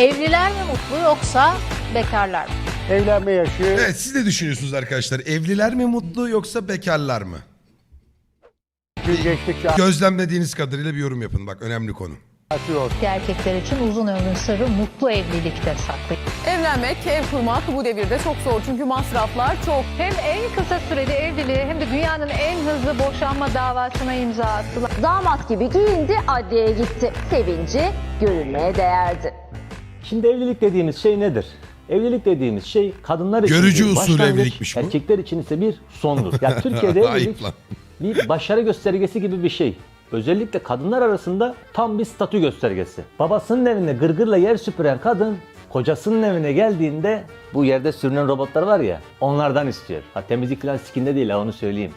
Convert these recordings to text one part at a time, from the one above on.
Evliler mi mutlu yoksa bekarlar mı? Evlenme yaşı Evet siz ne düşünüyorsunuz arkadaşlar? Evliler mi mutlu yoksa bekarlar mı? gün geçtikçe Gözlemlediğiniz kadarıyla bir yorum yapın. Bak önemli konu. artıyor. Erkekler için uzun ömrün sırrı mutlu evlilikte saklı. Evlenmek, ev kurmak bu devirde çok zor çünkü masraflar çok. Hem en kısa sürede evliliği hem de dünyanın en hızlı boşanma davasına imza attılar. Damat gibi giyindi, adliyeye gitti. Sevinci görülmeye değerdi. Şimdi evlilik dediğimiz şey nedir? Evlilik dediğimiz şey kadınlar için Görücü bir usulü evlilikmiş bu. erkekler için ise bir sondur. Ya Türkiye'de evlilik Ayıp lan. bir başarı göstergesi gibi bir şey. Özellikle kadınlar arasında tam bir statü göstergesi. Babasının evinde gırgırla yer süpüren kadın kocasının evine geldiğinde bu yerde sürünen robotlar var ya onlardan istiyor. Ha temizlik falan sikinde değil ha onu söyleyeyim.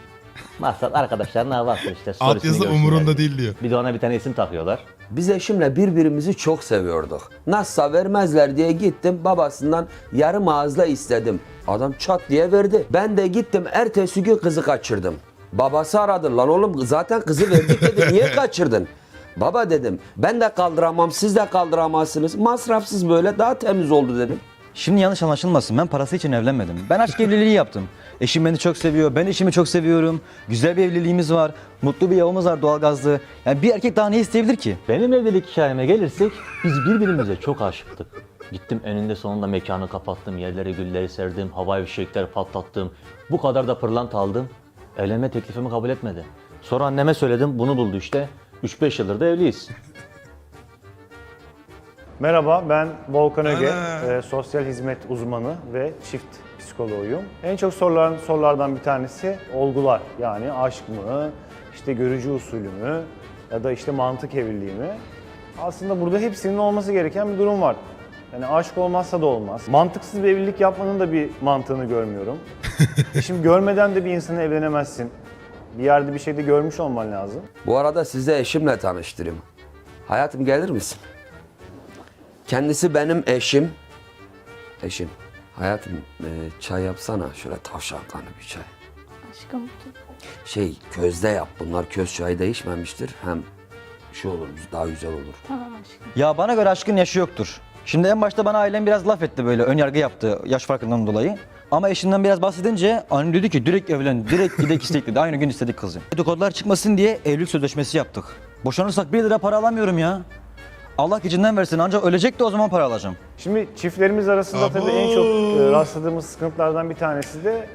Maksat arkadaşlarına hava atıyor işte. Altyazı görsünler umurunda diye. değil diyor. Bir de ona bir tane isim takıyorlar. Biz eşimle birbirimizi çok seviyorduk. Nasılsa vermezler diye gittim babasından yarım ağızla istedim. Adam çat diye verdi. Ben de gittim ertesi gün kızı kaçırdım. Babası aradı lan oğlum zaten kızı verdik dedi niye kaçırdın? Baba dedim ben de kaldıramam siz de kaldıramazsınız. Masrafsız böyle daha temiz oldu dedim. Şimdi yanlış anlaşılmasın. Ben parası için evlenmedim. Ben aşk evliliği yaptım. Eşim beni çok seviyor. Ben eşimi çok seviyorum. Güzel bir evliliğimiz var. Mutlu bir yavumuz var doğalgazlı. Yani bir erkek daha ne isteyebilir ki? Benim evlilik hikayeme gelirsek biz birbirimize çok aşıktık. Gittim eninde sonunda mekanı kapattım, yerlere gülleri serdim, havai fişekler patlattım. Bu kadar da pırlanta aldım. Evlenme teklifimi kabul etmedi. Sonra anneme söyledim, bunu buldu işte. 3-5 yıldır da evliyiz. Merhaba, ben Volkan Öge, e, sosyal hizmet uzmanı ve çift psikoloğuyum. En çok sorulan sorulardan bir tanesi olgular. Yani aşk mı, işte görücü usulü mü ya da işte mantık evliliği mi? Aslında burada hepsinin olması gereken bir durum var. Yani aşk olmazsa da olmaz. Mantıksız bir evlilik yapmanın da bir mantığını görmüyorum. E Şimdi görmeden de bir insanı evlenemezsin. Bir yerde bir şeyde görmüş olman lazım. Bu arada size eşimle tanıştırayım. Hayatım gelir misin? Kendisi benim eşim. Eşim. Hayatım e, çay yapsana. Şöyle tavşankanlı bir çay. Aşkım. Şey közde yap. Bunlar köz çayı değişmemiştir. Hem şu olur daha güzel olur. Ya bana göre aşkın yaşı yoktur. Şimdi en başta bana ailem biraz laf etti böyle. Ön yargı yaptı yaş farkından dolayı. Ama eşimden biraz bahsedince annem dedi ki direkt evlen, direkt gidek istek dedi. Aynı gün istedik kızı. Dedikodular çıkmasın diye evlilik sözleşmesi yaptık. Boşanırsak 1 lira para alamıyorum ya. Allah gecinden versin ancak ölecek de o zaman para alacağım. Şimdi çiftlerimiz arasında tabii en çok e, rastladığımız sıkıntılardan bir tanesi de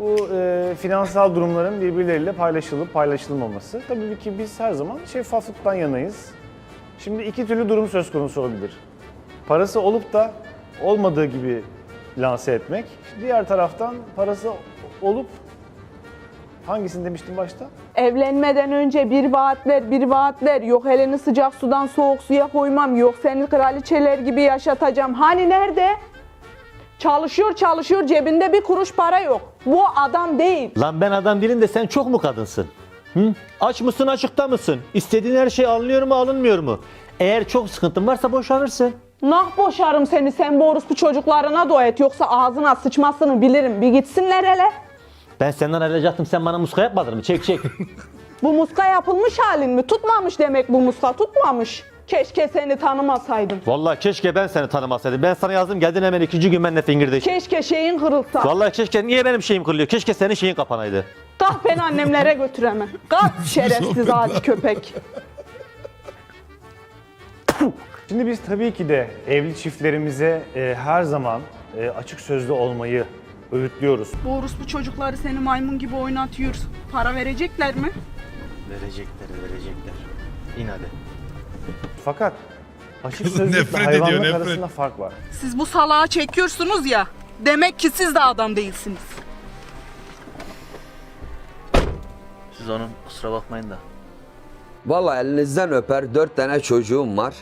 bu e, finansal durumların birbirleriyle paylaşılıp paylaşılmaması. Tabii ki biz her zaman şeffaflıktan yanayız. Şimdi iki türlü durum söz konusu olabilir. Parası olup da olmadığı gibi lanse etmek. Diğer taraftan parası olup hangisini demiştim başta? Evlenmeden önce bir vaatler bir vaatler yok elini sıcak sudan soğuk suya koymam yok seni kraliçeler gibi yaşatacağım. Hani nerede? Çalışıyor çalışıyor cebinde bir kuruş para yok. Bu adam değil. Lan ben adam değilim de sen çok mu kadınsın? Hı? Aç mısın açıkta mısın? İstediğin her şey alınıyor mu alınmıyor mu? Eğer çok sıkıntın varsa boşanırsın. Nah boşarım seni sen bu orospu çocuklarına dua et yoksa ağzına sıçmasını bilirim. Bir gitsinler hele. Ben senden ayrılacaktım sen bana muska yapmadın mı? Çek çek. Bu muska yapılmış halin mi? Tutmamış demek bu muska tutmamış. Keşke seni tanımasaydım. Vallahi keşke ben seni tanımasaydım. Ben sana yazdım geldin hemen ikinci gün benimle fingirdeş. Keşke şeyin kırılsa. Vallahi keşke niye benim şeyim kırılıyor? Keşke senin şeyin kapanaydı. Kalk beni annemlere götüremem. Kalk şerefsiz adi köpek. Şimdi biz tabii ki de evli çiftlerimize e, her zaman e, açık sözlü olmayı öğütlüyoruz. Bu orospu çocukları seni maymun gibi oynatıyor. Para verecekler mi? Verecekler verecekler. İn hadi. Fakat açık Kızım sözlükle nefret ediyor, hayvanlık nefret. arasında fark var. Siz bu salağı çekiyorsunuz ya. Demek ki siz de adam değilsiniz. Siz onun kusura bakmayın da. Vallahi elinizden öper. Dört tane çocuğum var.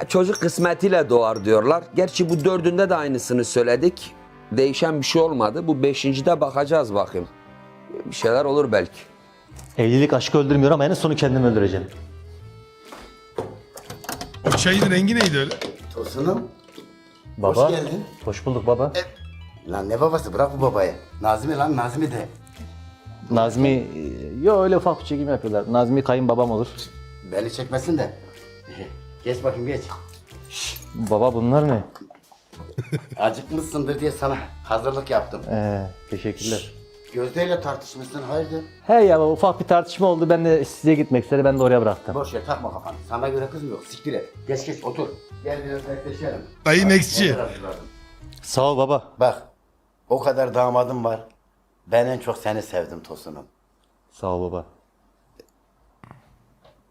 Ya çocuk kısmetiyle doğar diyorlar. Gerçi bu dördünde de aynısını söyledik. Değişen bir şey olmadı. Bu beşincide bakacağız bakayım. Bir şeyler olur belki. Evlilik aşkı öldürmüyor ama en sonu kendimi öldüreceğim. O çayın rengi neydi öyle? Tosunum. Baba. Hoş geldin. Hoş bulduk baba. Lan ne babası bırak bu babayı. Nazmi lan Nazmi de. Nazmi, e, yo öyle ufak bir çekim yapıyorlar. Nazmi kayınbabam olur. Beni çekmesin de. Geç bakayım geç. Şşş. Baba bunlar ne? Acıkmışsındır diye sana hazırlık yaptım. Ee, teşekkürler. Gözde ile tartışmışsın hayırdır? He ya ufak bir tartışma oldu. Ben de size gitmek istedi. Ben de oraya bıraktım. Boş ver takma kafanı. Sana göre kız mı yok? Siktir et. Geç geç otur. Gel biraz bekleşelim. Dayı Bak, nextçi. neler hazırladım. Sağ ol baba. Bak o kadar damadım var. Ben en çok seni sevdim Tosun'um. Sağ ol baba.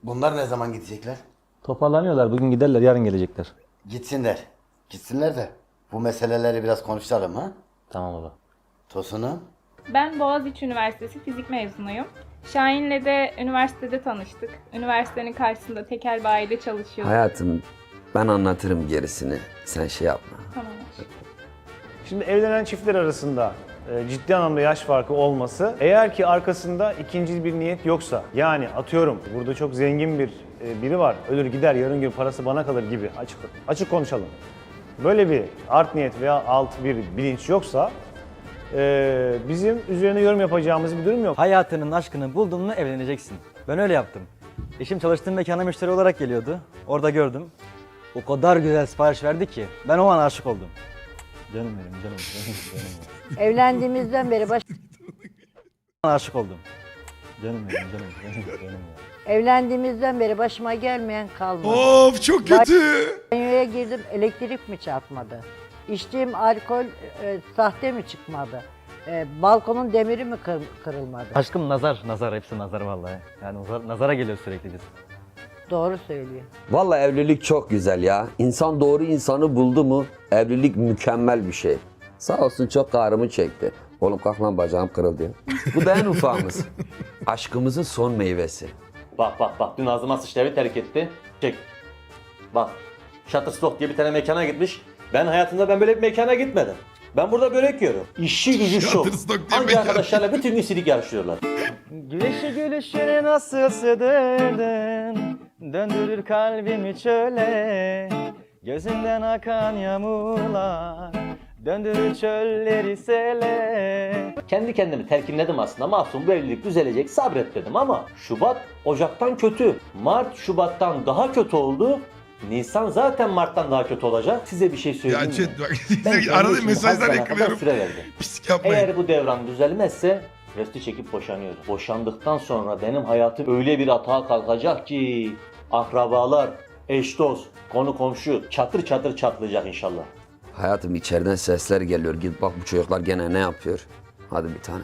Bunlar ne zaman gidecekler? Toparlanıyorlar. Bugün giderler. Yarın gelecekler. Gitsinler. Gitsinler de bu meseleleri biraz konuşalım ha? Tamam baba. Tosun'um. Ben Boğaziçi Üniversitesi fizik mezunuyum. Şahin'le de üniversitede tanıştık. Üniversitenin karşısında tekel bayide çalışıyorduk. Hayatım ben anlatırım gerisini. Sen şey yapma. Tamam. Şimdi evlenen çiftler arasında e, ciddi anlamda yaş farkı olması eğer ki arkasında ikinci bir niyet yoksa yani atıyorum burada çok zengin bir e, biri var ölür gider yarın gün parası bana kalır gibi açık açık konuşalım. Böyle bir art niyet veya alt bir bilinç yoksa e, bizim üzerine yorum yapacağımız bir durum yok. Hayatının aşkını buldun mu evleneceksin. Ben öyle yaptım. Eşim çalıştığım mekana müşteri olarak geliyordu. Orada gördüm. O kadar güzel sipariş verdi ki ben o an aşık oldum. Canım benim, canım, canım, canım. Evlendiğimizden beri baş... Aşık oldum. Canım benim, canım, canım, canım. Evlendiğimizden beri başıma gelmeyen kalmadı. Of çok kötü. Banyoya girdim elektrik mi çarpmadı? İçtiğim alkol e, sahte mi çıkmadı? E, balkonun demiri mi kır- kırılmadı? Aşkım nazar, nazar hepsi nazar vallahi. Yani nazar, nazara geliyor sürekli biz. Doğru söylüyor. Vallahi evlilik çok güzel ya. İnsan doğru insanı buldu mu evlilik mükemmel bir şey. Sağ olsun çok ağrımı çekti. Oğlum kalk lan bacağım kırıldı ya. Bu da en ufağımız. Aşkımızın son meyvesi. Bak bak bak. Dün ağzıma sıçtı evi terk etti. Çek. Bak. Shutterstock diye bir tane mekana gitmiş. Ben hayatımda ben böyle bir mekana gitmedim. Ben burada börek yiyorum. İşi gücü şov. Hangi arkadaşlarla bütün gün silik yarışıyorlar. Güneşi gülüşünü nasıl sığdırdın Döndürür kalbimi çöle Gözünden akan yağmurlar Döndürür çölleri sele Kendi kendimi telkinledim aslında. Mahsun bu evlilik düzelecek sabret dedim ama Şubat Ocak'tan kötü. Mart Şubat'tan daha kötü oldu. Nisan zaten Mart'tan daha kötü olacak. Size bir şey söyleyeyim Ya mi? chat bak. Ben Arada mesajlar yakalıyorum. Süre verdim. Pislik yapmayın. Eğer bu devran düzelmezse resti çekip boşanıyorum. Boşandıktan sonra benim hayatım öyle bir atağa kalkacak ki akrabalar, eş dost, konu komşu çatır çatır çatlayacak inşallah. Hayatım içeriden sesler geliyor. Git bak bu çocuklar gene ne yapıyor. Hadi bir tane.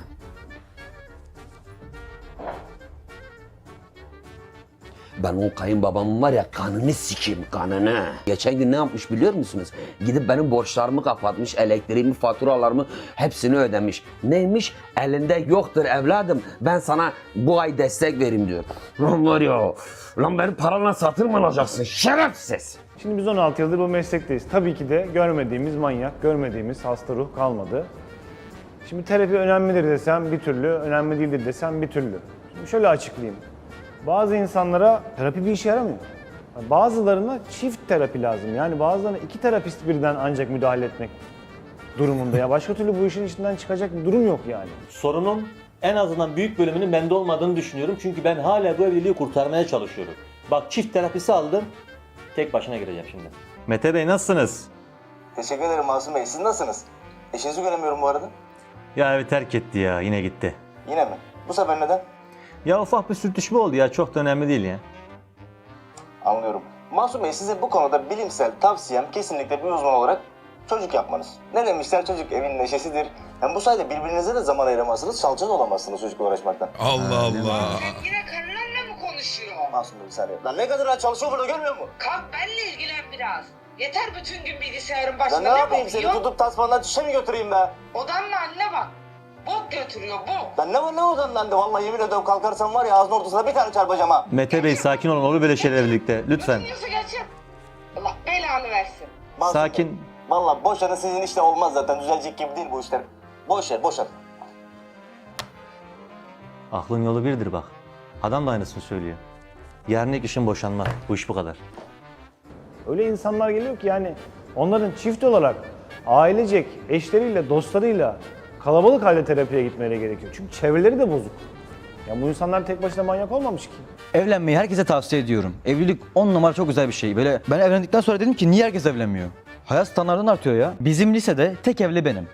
Ben o kayınbabamın var ya kanını sikeyim kanını. Geçen gün ne yapmış biliyor musunuz? Gidip benim borçlarımı kapatmış, elektriğimi, faturalarımı hepsini ödemiş. Neymiş? Elinde yoktur evladım. Ben sana bu ay destek vereyim diyor. Lan var ya, lan benim paranla satır mı alacaksın? Şerefsiz. Şimdi biz 16 yıldır bu meslekteyiz. Tabii ki de görmediğimiz manyak, görmediğimiz hasta ruh kalmadı. Şimdi terapi önemlidir desem bir türlü, önemli değildir desem bir türlü. Şimdi şöyle açıklayayım. Bazı insanlara terapi bir işe yaramıyor. Bazılarına çift terapi lazım. Yani bazılarına iki terapist birden ancak müdahale etmek durumunda. Ya başka türlü bu işin içinden çıkacak bir durum yok yani. Sorunun en azından büyük bölümünün bende olmadığını düşünüyorum. Çünkü ben hala bu evliliği kurtarmaya çalışıyorum. Bak çift terapisi aldım. Tek başına gireceğim şimdi. Mete Bey nasılsınız? Teşekkür ederim Masum Bey. Siz nasılsınız? Eşinizi göremiyorum bu arada. Ya evi terk etti ya yine gitti. Yine mi? Bu sefer neden? Ya ufak bir sürtüşme oldu ya çok da önemli değil ya. Anlıyorum. Masum Bey size bu konuda bilimsel tavsiyem kesinlikle bir uzman olarak çocuk yapmanız. Ne demişler çocuk evin neşesidir. Hem bu sayede birbirinize de zaman ayıramazsınız, salça da olamazsınız çocukla uğraşmaktan. Allah Allah. Yine karınlarla mı konuşuyor? Masum Bey bir saniye. Lan ne kadar çalışıyor burada görmüyor musun? Kalk benle ilgilen biraz. Yeter bütün gün bilgisayarın başında ne yapayım seni tutup tasmandan çişe mi götüreyim be? Odanla anne bak. Bok götürüyor bok. Lan ne var ne odan lan de vallahi yemin ediyorum kalkarsam var ya ağzının ortasına bir tane çarpacağım ha. Mete Bey sakin olun olur böyle şeyler birlikte lütfen. Diyorsa gerçek. Allah belanı versin. Bey, Sakin. Vallahi boş verin sizin işte olmaz zaten düzelecek gibi değil bu işler. Boş ver boş ver. Aklın yolu birdir bak. Adam da aynısını söylüyor. Yarın ilk işin boşanma. Bu iş bu kadar. Öyle insanlar geliyor ki yani onların çift olarak ailecek, eşleriyle, dostlarıyla kalabalık halde terapiye gitmeleri gerekiyor. Çünkü çevreleri de bozuk. Ya bu insanlar tek başına manyak olmamış ki. Evlenmeyi herkese tavsiye ediyorum. Evlilik on numara çok güzel bir şey. Böyle ben evlendikten sonra dedim ki niye herkes evlenmiyor? Hayat standartın artıyor ya. Bizim lisede tek evli benim.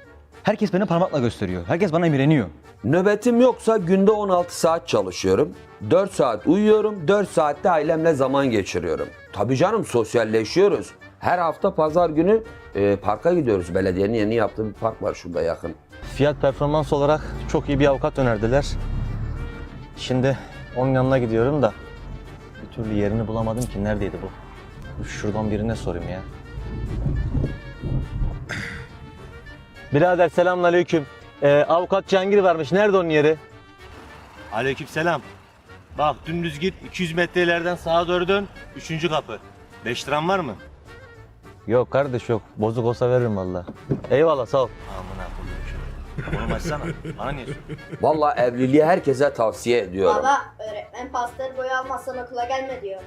Herkes beni parmakla gösteriyor. Herkes bana imreniyor. Nöbetim yoksa günde 16 saat çalışıyorum. 4 saat uyuyorum, 4 saatte ailemle zaman geçiriyorum. Tabii canım sosyalleşiyoruz. Her hafta pazar günü e, parka gidiyoruz. Belediyenin yeni yaptığı bir park var şurada yakın. Fiyat performans olarak çok iyi bir avukat önerdiler. Şimdi onun yanına gidiyorum da bir türlü yerini bulamadım ki. Neredeydi bu? Şuradan birine sorayım ya. Birader selamünaleyküm. Ee, avukat Cihangir varmış. Nerede onun yeri? Aleykümselam. Bak dümdüz git 200 metre ileriden sağa doğru dön. Üçüncü kapı. 5 liran var mı? Yok kardeş yok. Bozuk olsa veririm valla. Eyvallah sağ ol. Amına koyayım şöyle. Oğlum açsana. Bana niye soruyorsun? Vallahi evliliği herkese tavsiye ediyorum. Baba öğretmen pastel boya almazsan okula gelme diyor.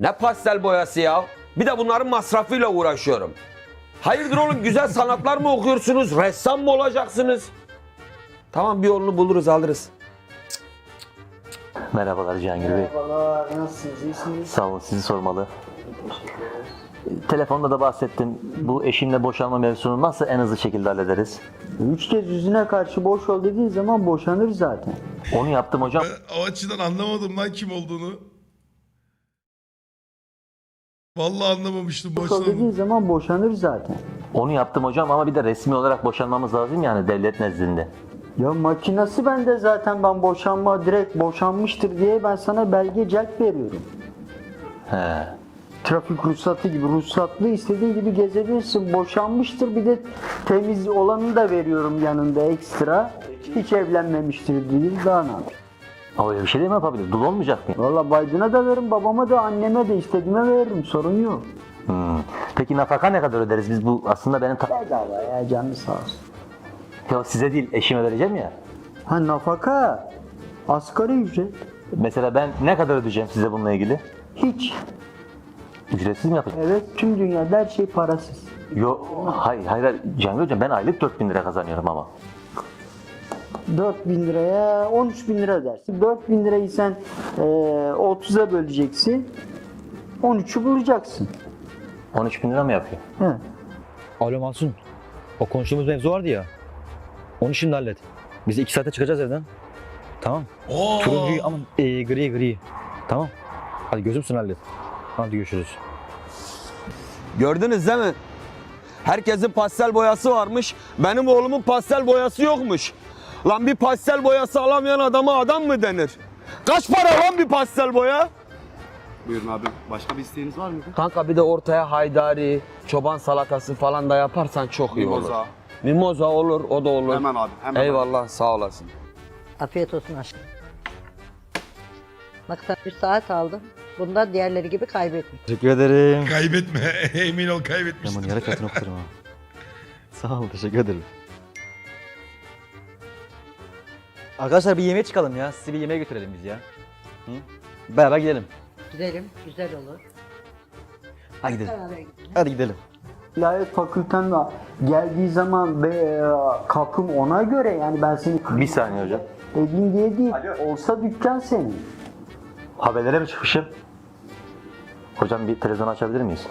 Ne pastel boyası ya? Bir de bunların masrafıyla uğraşıyorum. Hayırdır oğlum güzel sanatlar mı okuyorsunuz? Ressam mı olacaksınız? Tamam bir yolunu buluruz alırız. Merhabalar Cihangir Bey. Merhabalar, nasılsınız? İyisiniz? Sağ olun sizi sormalı. Telefonda da bahsettim. Bu eşimle boşanma mevzusunu nasıl en hızlı şekilde hallederiz? Üç kez yüzüne karşı boş ol dediğin zaman boşanır zaten. Onu yaptım hocam. O açıdan anlamadım lan kim olduğunu. Vallahi anlamamıştım Boş ol boşuna. dediğin zaman boşanır zaten. Onu yaptım hocam ama bir de resmi olarak boşanmamız lazım yani devlet nezdinde. Ya makinası bende zaten ben boşanma direkt boşanmıştır diye ben sana belge celp veriyorum. He. Trafik ruhsatı gibi ruhsatlı istediğin gibi gezebilirsin. Boşanmıştır bir de temiz olanı da veriyorum yanında ekstra. Hiç evlenmemiştir değil daha ne yapayım? Ama öyle bir şey de mi yapabilir? Dul olmayacak mı? Valla Biden'a da veririm, babama da, anneme de istediğime veririm. Sorun yok. Hmm. Peki nafaka ne kadar öderiz biz bu aslında benim ta- Bedava ya canı sağ olsun. ya size değil eşime vereceğim ya. Ha nafaka. Asgari ücret. Mesela ben ne kadar ödeyeceğim size bununla ilgili? Hiç. Ücretsiz mi yapacağım? Evet tüm dünyada her şey parasız. Yok hayır hayır Cihangir hocam ben aylık 4000 lira kazanıyorum ama. 4000 liraya 13 bin lira dersin. 4000 lirayı sen e, 30'a böleceksin. 13'ü bulacaksın. 13 bin lira mı yapıyor? He. Alo Mahsun. O konuştuğumuz mevzu vardı ya. Onu şimdi hallet. Biz iki saate çıkacağız evden. Tamam. Oo. Turuncuyu ama e, gri gri. Tamam. Hadi gözümsün hallet. Hadi görüşürüz. Gördünüz değil mi? Herkesin pastel boyası varmış. Benim oğlumun pastel boyası yokmuş. Lan bir pastel boyası alamayan adama adam mı denir? Kaç para lan bir pastel boya? Buyurun abi. Başka bir isteğiniz var mı? Kanka bir de ortaya haydari, çoban salatası falan da yaparsan çok iyi olur. Mimoza olur, o da olur. Hemen abi, hemen Eyvallah, sağ olasın. Afiyet olsun aşkım. Bak sen bir saat aldın. Bundan diğerleri gibi kaybetme. Teşekkür ederim. Kaybetme. Emin ol Ben kaybetmişsin. bunu yarı katını okuturum ha. Sağ ol, teşekkür ederim. Arkadaşlar bir yemeğe çıkalım ya. Sizi bir yemeğe götürelim biz ya. Hı? Beraber gidelim. Gidelim, güzel olur. Hadi gidelim. Beraber gidelim. Hadi gidelim. İlahiyat fakülten de geldiği zaman be, e, kapım ona göre yani ben seni Bir saniye hocam. edeyim diye değil. Olsa dükkan senin. Haberlere mi çıkmışım? Hocam bir televizyon açabilir miyiz?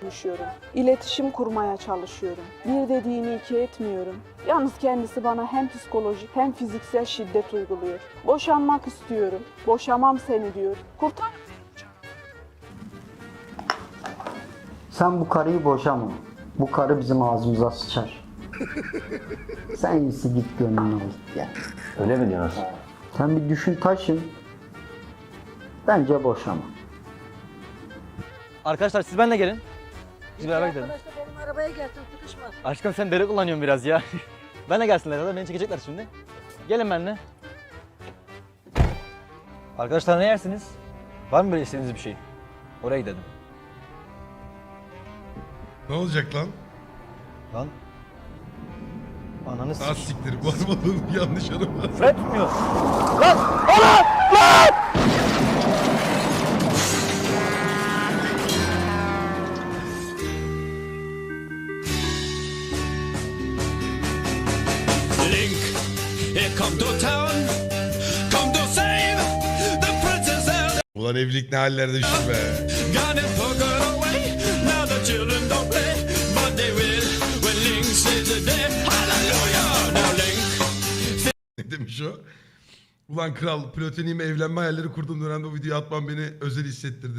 Konuşuyorum. İletişim kurmaya çalışıyorum. Bir dediğini iki etmiyorum. Yalnız kendisi bana hem psikolojik hem fiziksel şiddet uyguluyor. Boşanmak istiyorum. Boşamam seni diyor. Kurtar Sen bu karıyı boşama. Bu karı bizim ağzımıza sıçar. Sen iyisi git gönlünü al git ya. Öyle mi diyorsunuz? Sen bir düşün taşın. Bence boşama. Arkadaşlar siz benimle gelin. Biz beraber gidelim. Arkadaşlar benim arabaya gelsin sıkışma. Aşkım sen deri kullanıyorsun biraz ya. benle gelsinler ya da beni çekecekler şimdi. Gelin benimle. Arkadaşlar ne yersiniz? Var mı böyle istediğiniz bir şey? Oraya gidelim. Ne olacak lan? Lan. Ananı Az s***. siktir. Varmadın yanlış araba. Fren tutmuyor. Lan! Ana! Lan! Ulan evlilik ne hallerde düştü be. got it figured away. Now the children don't play, but they will when Link says the day. Hallelujah! Now Link. Ne demiş o? Ulan kral platonim evlenme hayalleri kurduğum dönemde bu videoyu atmam beni özel hissettirdi.